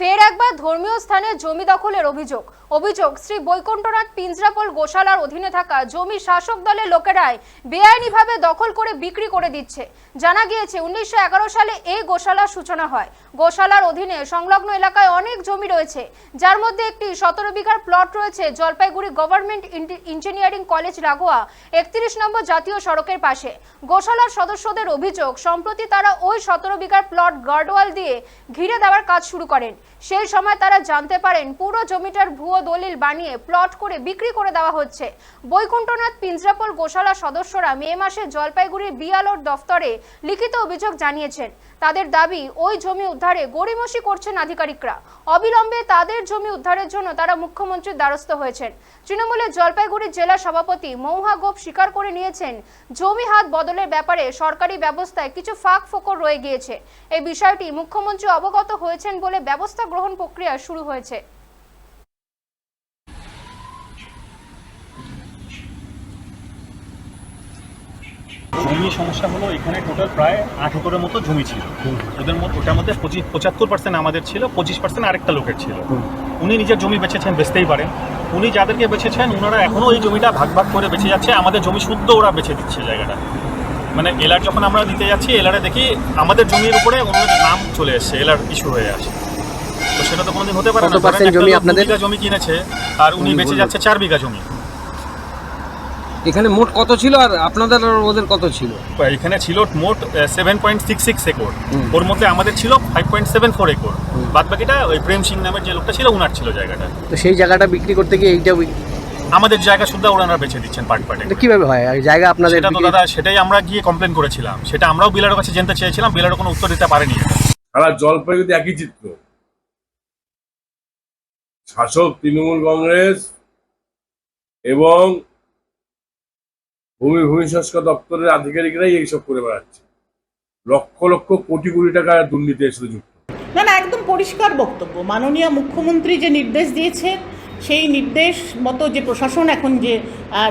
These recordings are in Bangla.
ফের একবার ধর্মীয় স্থানে জমি দখলের অভিযোগ। অভিযোগ, শ্রী বৈকুণ্ঠনাথ পিঞ্জরাপোল গোশালার অধীনে থাকা জমি শাসক দলের লোকেরাই বেআইনিভাবে দখল করে বিক্রি করে দিচ্ছে। জানা গিয়েছে, উনিশশো এগারো সালে এই গোশালার সূচনা হয়। গোশালার অধীনে সংলগ্ন এলাকায় অনেক জমি রয়েছে। যার মধ্যে একটি সতেরো বিঘার প্লট রয়েছে, জলপাইগুড়ি গভর্নমেন্ট ইঞ্জি- ইঞ্জিনিয়ারিং কলেজ লাগোয়া, একত্রিশ নম্বর জাতীয় সড়কের পাশে। গোশালার সদস্যদের অভিযোগ, সম্প্রতি তারা ওই সতেরো বিঘার প্লট গার্ডওয়াল দিয়ে ঘিরে দেওয়ার কাজ শুরু করেন। সেই সময় তারা জানতে পারেন পুরো জমিটার ভুয়ো দলিল বানিয়ে প্লট করে বিক্রি করে দেওয়া হচ্ছে। বৈকুণ্ঠনাথ পিঞ্জরাপোল গোশালা সদস্যরা মে মাসে জলপাইগুড়ির বিয়ালোর দফতরে লিখিত অভিযোগ জানিয়েছেন। তাদের দাবি, ওই জমি উদ্ধারে গড়িমসি করছেন আধিকারিকরা। অবিলম্বে তাদের জমি উদ্ধারের জন্য তারা মুখ্যমন্ত্রীর দ্বারস্থ হয়েছেন। তৃণমূলের জলপাইগুড়ি জেলা সভাপতি মৌহা গোপ স্বীকার করে নিয়েছেন, জমি হাত বদলের ব্যাপারে সরকারি ব্যবস্থায় কিছু ফাঁক ফোকর রয়ে গিয়েছে। এই বিষয়টি মুখ্যমন্ত্রী অবগত হয়েছেন বলে ব্যবস্থা গ্রহণ প্রক্রিয়া শুরু হয়েছে। জমি সমস্যা হলো এখানে টোটাল প্রায় আট একরের মতো জমি ছিল। ওদের মধ্যে ওটার মধ্যে পঁচিশ পঁচাত্তর পার্সেন্ট আমাদের ছিল, পঁচিশ পার্সেন্ট আরেকটা লোকের ছিল। উনি নিজের জমি বেচেছেন বেচতেই পারেন। উনি যাদেরকে বেচেছেন ওনারা এখনও এই জমিটা ভাগ ভাগ করে বেঁচে যাচ্ছে। আমাদের জমি শুদ্ধ ওরা বেছে দিচ্ছে জায়গাটা। মানে এলার যখন আমরা দিতে যাচ্ছি, এলারে দেখি আমাদের জমির উপরে অন্যদের নাম চলে এসছে, এলার ইস্যু হয়ে আসে তো সেটা তো কোনোদিন হতে পারে কত না ধরেন জমি আপনাদের? বিঘা জমি কিনেছে আর উনি বেঁচে যাচ্ছে চার বিঘা জমি। এখানে মোট কত ছিল আর আপনাদের আর ওদের কত ছিল? এখানে ছিল মোট seven point six six acre. ওর মধ্যে আমাদের ছিল five point seven four acre. বাদ বাকিটা ওই প্রেম সিং নামের যে লোকটা ছিল ওনার ছিল জায়গাটা। তো সেই জায়গাটা বিক্রি করতে গিয়ে এইটা আমাদের জায়গা শুদ্ধ ওনারা বেছে দিচ্ছেন পার্ট পার্টে এটা কীভাবে হয়? আর জায়গা আপনাদের সেটা তো দাদা সেটাই আমরা গিয়ে কমপ্লেন করেছিলাম। সেটা আমরাও বিলারের কাছে জানতে চেয়েছিলাম বিলারও কোনো উত্তর দিতে পারেনি। সারা জলপাইগুড়িতে একই চিত্র। শাসক তৃণমূল কংগ্রেস এবং ভূমি ভূমি সংস্কার দপ্তরের আধিকারিকরাই এইসব করে বেড়াচ্ছে। লক্ষ লক্ষ কোটি কোটি টাকা দুর্নীতি এর সাথে যুক্ত। না না, একদম পরিষ্কার বক্তব্য। মাননীয় মুখ্যমন্ত্রী যে নির্দেশ দিয়েছেন, সেই নির্দেশ মতো যে প্রশাসন এখন যে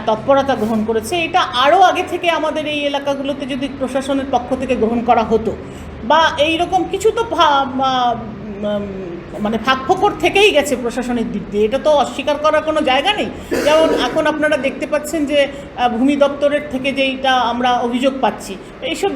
তৎপরতা গ্রহণ করেছে, এটা আরও আগে থেকে আমাদের এই এলাকাগুলোতে যদি প্রশাসনের পক্ষ থেকে গ্রহণ করা হতো, বা এই রকম কিছু তো মানে ফাঁকফোকর থেকেই গেছে প্রশাসনের দিক দিয়ে। এটা তো অস্বীকার করার কোনো জায়গা নেই। যেমন এখন আপনারা দেখতে পাচ্ছেন যে ভূমি দপ্তরের থেকে যেইটা আমরা অভিযোগ পাচ্ছি, এইসব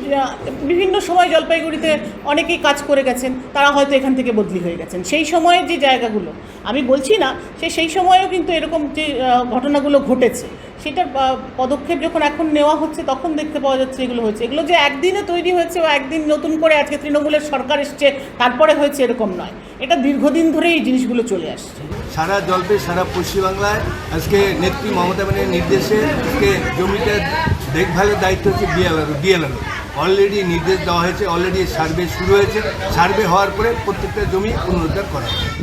বিভিন্ন সময় জলপাইগুড়িতে অনেকেই কাজ করে গেছেন, তারা হয়তো এখান থেকে বদলি হয়ে গেছেন। সেই সময়ের যে জায়গাগুলো, আমি বলছি না সে সেই সময়েও কিন্তু এরকম যে ঘটনাগুলো ঘটেছে। আহ, পদক্ষেপ যখন এখন নেওয়া হচ্ছে তখন দেখতে পাওয়া যাচ্ছে এগুলো হয়েছে। এগুলো যে একদিনে তৈরি হয়েছে বা একদিন নতুন করে আজকে তৃণমূলের সরকার এসছে তারপরে হয়েছে এরকম নয়। এটা দীর্ঘদিন ধরে এই জিনিসগুলো চলে আসছে। সারা জলপাই সারা পশ্চিমবাংলায় আজকে নেত্রী মমতা ব্যানার্জির নির্দেশে আজকে জমিটার দেখভালের দায়িত্ব হচ্ছে বিএলআর ডিএলআর অলরেডি নির্দেশ দেওয়া হয়েছে অলরেডি সার্ভে শুরু হয়েছে। সার্ভে হওয়ার পরে প্রত্যেকটা জমি পুনরুদ্ধার করা হবে।